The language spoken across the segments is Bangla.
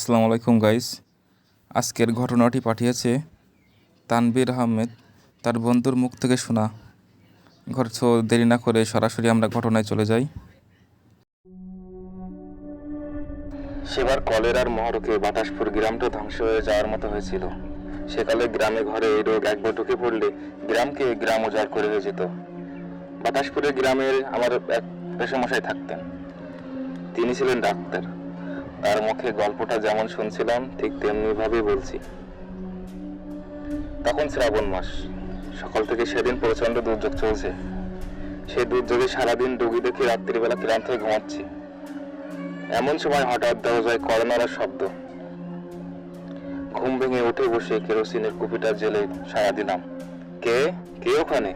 আসসালামু আলাইকুম গাইস আজকের ঘটনাটি পাঠিয়েছে তানবীর আহমেদ, তার বন্ধুর মুখ থেকে শোনা। ঘর দেরি না করে সরাসরি আমরা ঘটনায় চলে যাই। সেবার কলেরার মহরকে বাতাসপুর গ্রামটা ধ্বংস হয়ে যাওয়ার মতো হয়েছিল। সেকালে গ্রামে ঘরে এই রোগ একবার ঢুকে পড়লে গ্রামকে গ্রাম উজাড় করে হয়ে যেত। বাতাসপুরের গ্রামের আমার এক পেশামশাই থাকতেন। তিনি ছিলেন ডাক্তার। তার মুখে গল্পটা যেমন শুনছিলাম, ঠিক তেমনি ভাবেই বলছি। তখন শ্রাবণ মাস। সকাল থেকে সেদিন প্রচণ্ড দুর্যোগ চলছে। সেই দুর্যোগে সারাদিন রুগী দেখে রাত্রিবেলা ক্লান্ত হয়ে ঘুমাচ্ছি। এমন সময় হঠাৎ দরজায় করোনার শব্দ। ঘুম ভেঙে উঠে বসে কেরোসিনের কুপিটা জেলে সারা দিলাম। কে? কে ওখানে?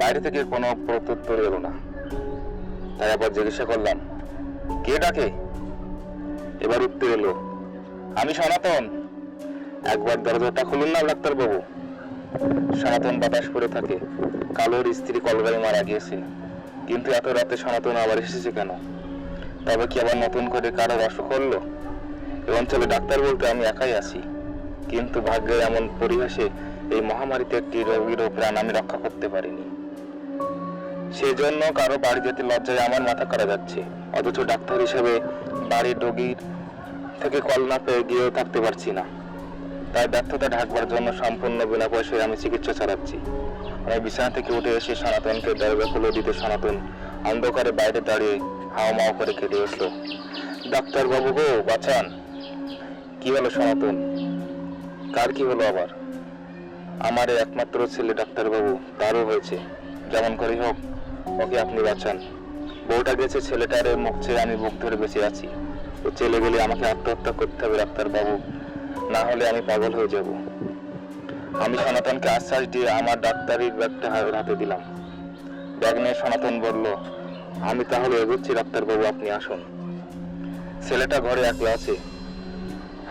বাইরে থেকে কোনো প্রত্যুত্তর এলো না। তাই আবার জিজ্ঞাসা করলাম, কে ডাকে? এবার উত্তর এলো। আমি সনাতন। একবার দরজাটা খুলুন না ডাক্তার বাবু সনাতন বাতাস করে থাকে। কালোর স্ত্রী কলগাই মারা গিয়েছে। কিন্তু এত রাতে সনাতন আবার এসেছে কেন? তবে কি আবার নতুন করে কারোর অসুখ হলো? এ অঞ্চলে ডাক্তার বলতে আমি একাই আছি। কিন্তু ভাগ্যের এমন পরিহাসে এই মহামারীতে একটি রোগীরও প্রাণ আমি রক্ষা করতে পারিনি। সেজন্য কারও বাড়ি যেতে লজ্জায় আমার মাথা করা যাচ্ছে। অথচ ডাক্তার হিসেবে বাড়ির রোগীর থেকে কল না পেয়ে গিয়েও থাকতে পারছি না। তাই ব্যর্থতা ঢাকবার জন্য সম্পূর্ণ বিনা পয়সায় আমি চিকিৎসা চালাচ্ছি। আমি বিছানা থেকে উঠে এসে সনাতনকে দরজা খুলে দিতে সনাতন অন্ধকারে বাইরে দাঁড়িয়ে হাও মাও করে কেঁদে উঠল। ডাক্তার বাবু গো, বাঁচান। কি হলো সনাতন? কার কি হলো আবার? আমার একমাত্র ছেলে ডাক্তারবাবু, তারও হয়েছে। যেমন করেই হোক, ওকে আপনি বাঁচান। বউটা গেছে, ছেলেটার মুখ ছেড়ে আমি বুক ধরে বেঁচে আছি। ও চলে গেলে আমাকে আত্মহত্যা করতে হবে ডাক্তার বাবু না হলে আমি পাগল হয়ে যাব। আমি সনাতনকে আশ্বাস দিয়ে আমার ডাক্তারির ব্যাগটা হাতে দিলাম। ব্যাগ নিয়ে সনাতন বলল, আমি তাহলে এগোচ্ছি ডাক্তারবাবু, আপনি আসুন। ছেলেটা ঘরে একলা আছে।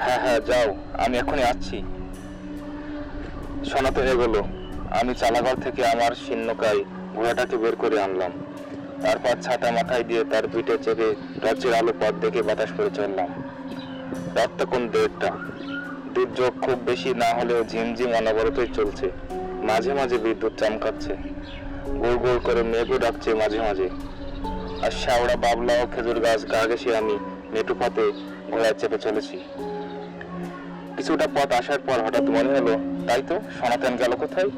হ্যাঁ হ্যাঁ যাও, আমি এখনই আসছি। সনাতন এগোলো। আমি চালাঘর থেকে আমার শীর্ণকায় ঘোড়াটাকে বের করে আনলাম। তারপর ছাতা মাথায় দিয়ে তার পিঠে চেপে টর্চের আলো পথ দেখে বাতাস করে চললাম। রাত তখন দেড়টা দুর্যোগ খুব বেশি না হলেও ঝিমঝিম অনবরতই চলছে। মাঝে মাঝে বিদ্যুৎ চমকাচ্ছে। গোল গোল করে মেঘও ডাকছে মাঝে মাঝে। আর শ্যাওড়া, বাবলা ও খেজুর গাছ গা ঘেসে আমি মেটু পথে ঘোড়ায় চেপে চলেছি। কিছুটা পথ আসার পর হঠাৎ মনে হলো, তাই তো, সনাতন গেল কোথায়?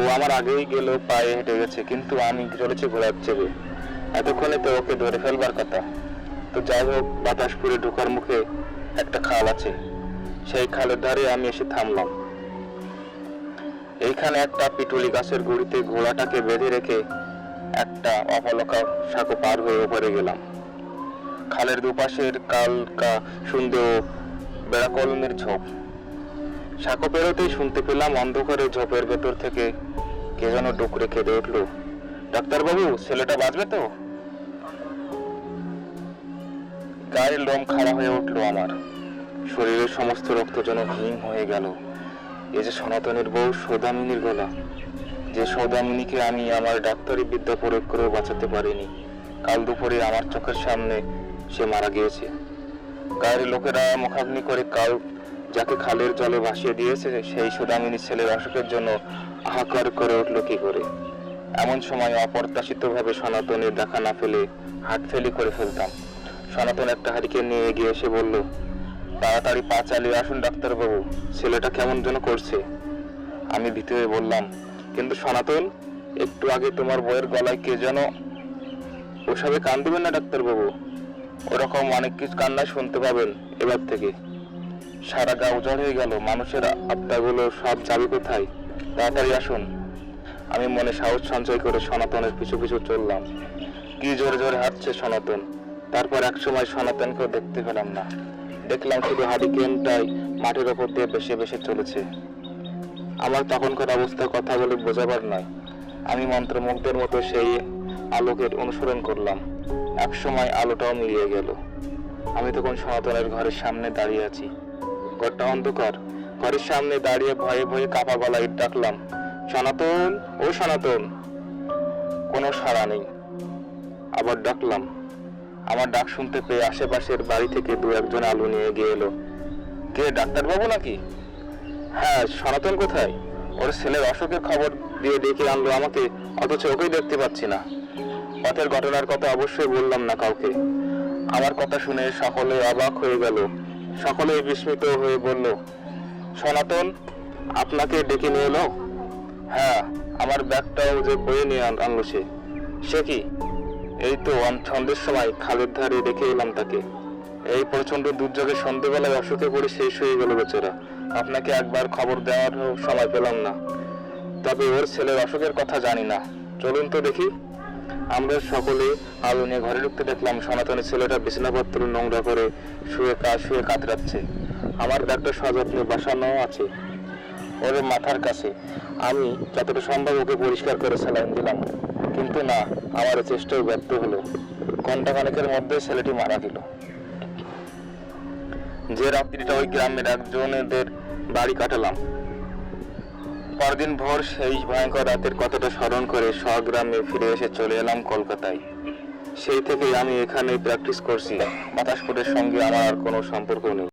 ও আমার আগেই গেল, পায়ে হেঁটে গেছে, কিন্তু আমি চলেছি ঘোড়ার চেপে এতক্ষণে তো ওকে ধরে ফেলবার কথা। তো যাই হোক বাতাসপুরে ঢোকার মুখে একটা খাল আছে। সেই খালের ধারে আমি এসে থামলাম। এইখানে একটা পিটুলি গাছের গুড়িতে ঘোড়াটাকে বেঁধে রেখে একটা অপলকা সাঁকো পার হয়ে ওপরে গেলাম। খালের দুপাশের কালকা সুন্দর বেড়াকলমের ঝোপ। সাঁকো পেরোতেই শুনতে পেলাম অন্ধকারে ঝোপের ভেতর থেকে কে যেন ডুকরে কেঁদে উঠল। ডাক্তারবাবু, ছেলেটা বাঁচবে তো? গায়ের লোম খাড়া হয়ে উঠল আমার। শরীরের সমস্ত রক্ত যেন হিম হয়ে গেল। এ যে সনাতনের বউ সৌদামিনীর গলা। যে সৌদামিনীকে আমি আমার ডাক্তারি বিদ্যা প্রয়োগ করেও বাঁচাতে পারিনি, কাল দুপুরে আমার চোখের সামনে সে মারা গিয়েছে। গায়ের লোকেরা মুখাগ্নি করে কাল যাকে খালের জলে ভাসিয়ে দিয়েছে, সেই সুদামিনী ছেলের অসুখের জন্য হাহাকার করে উঠল কি করে? এমন সময় অপ্রত্যাশিতভাবে সনাতনের দেখা না ফেলে হাট ফেলি করে ফেলতাম। সনাতন একটা হারিকে নিয়ে এগিয়ে এসে বলল, তাড়াতাড়ি পা চালিয়ে আসুন, ডাক্তারবাবু। ছেলেটা কেমন যেন করছে। আমি ভিতরে বললাম, কিন্তু সনাতন, একটু আগে তোমার বইয়ের গলায় কে যেন ওসবে কান দিবেন না, ডাক্তারবাবু। ওরকম অনেক কিছু কান্না শুনতে পাবেন এবার থেকে। সারা গা উজাড় হয়ে গেল, মানুষের আত্মাগুলো সব যাবে কোথায়? তাড়াতাড়ি আসুন। আমি মনে সাহস সঞ্চয় করে সনাতনের পিছু পিছু চললাম। কি জোরে জোরে হাঁটছে সনাতন? তারপর এক সময় সনাতনকেও দেখতে পেলাম না। দেখলাম শুধু হারিকেনটাই মাটির ওপর দিয়ে বেশি বেশি চলেছে। আমার তখনকার অবস্থা কথা বলে বোঝাবার নয়। আমি মন্ত্রমুগ্ধের মতো সেই আলোকের অনুসরণ করলাম। এক সময় আলোটাও মিলিয়ে গেল। আমি তখন সনাতনের ঘরের সামনে দাঁড়িয়ে আছি। ঘরটা অন্ধকার। ঘরের সামনে দাঁড়িয়ে ভয়ে ভয়ে কাপা গলায় ডাকলাম, সনাতন, ও সনাতন! কোনো সাড়া নেই। আবার ডাকলাম। আমার ডাক শুনতে পেয়ে আশেপাশের বাড়ি থেকে দু একজন আলু নিয়ে গিয়ে এলো। কে, ডাক্তারবাবু নাকি? হ্যাঁ সনাতন কোথায়? ওর ছেলের অসুখের খবর দিয়ে ডেকে আনলো আমাকে, অথচ ওকেই দেখতে পাচ্ছি না। পথের ঘটনার কথা অবশ্যই বললাম না কাউকে। আমার কথা শুনে সকলে অবাক হয়ে গেল। সকলেই বিস্মিত হয়ে বলল, সনাতন, আপনাকে ডেকে নিয়ে এলো? হ্যাঁ আমার ব্যাগটাও যে বয়ে নিয়ে আন- আনলো সে। সে কি? এই তো সন্ধ্যের সময় খালের ধারে রেখে এলাম তাকে। এই প্রচণ্ড দুর্যোগে সন্ধ্যেবেলায় অসুখে পড়ে শেষ হয়ে গেল বেচারা। আপনাকে একবার খবর দেওয়ার সময় পেলাম না। তবে ওর ছেলের অসুখের কথা জানি না। চলুন তো দেখি। আমরা সকলে আলো নিয়ে ঘরে ঢুকতে দেখলাম সনাতনের ছেলেটা বিছানাপত্র নোংরা করে শুয়ে কা, শুয়ে কাতরাচ্ছে। আমার ব্যাগটা সযত্নে বাসানো আছে। ওর মাথার কাছে। আমি যতটা সম্ভব ওকে পরিষ্কার করে স্যালাইন দিলাম। কিন্তু না, আমার চেষ্টাও ব্যর্থ হলো। ঘন্টাখানেকের মধ্যে ছেলেটি মারা গেল। যে রাত্রিটা ওই গ্রামের একজনেদের বাড়ি কাটালাম। পরদিন ভোর সেই ভয়ঙ্কর রাতের কথাটা স্মরণ করে স্বগ্রামে ফিরে এসে চলে এলাম কলকাতায়। সেই থেকে আমি এখানেই প্র্যাকটিস করছি। বাতাসপুরের সঙ্গে আমার আর কোনো সম্পর্ক নেই।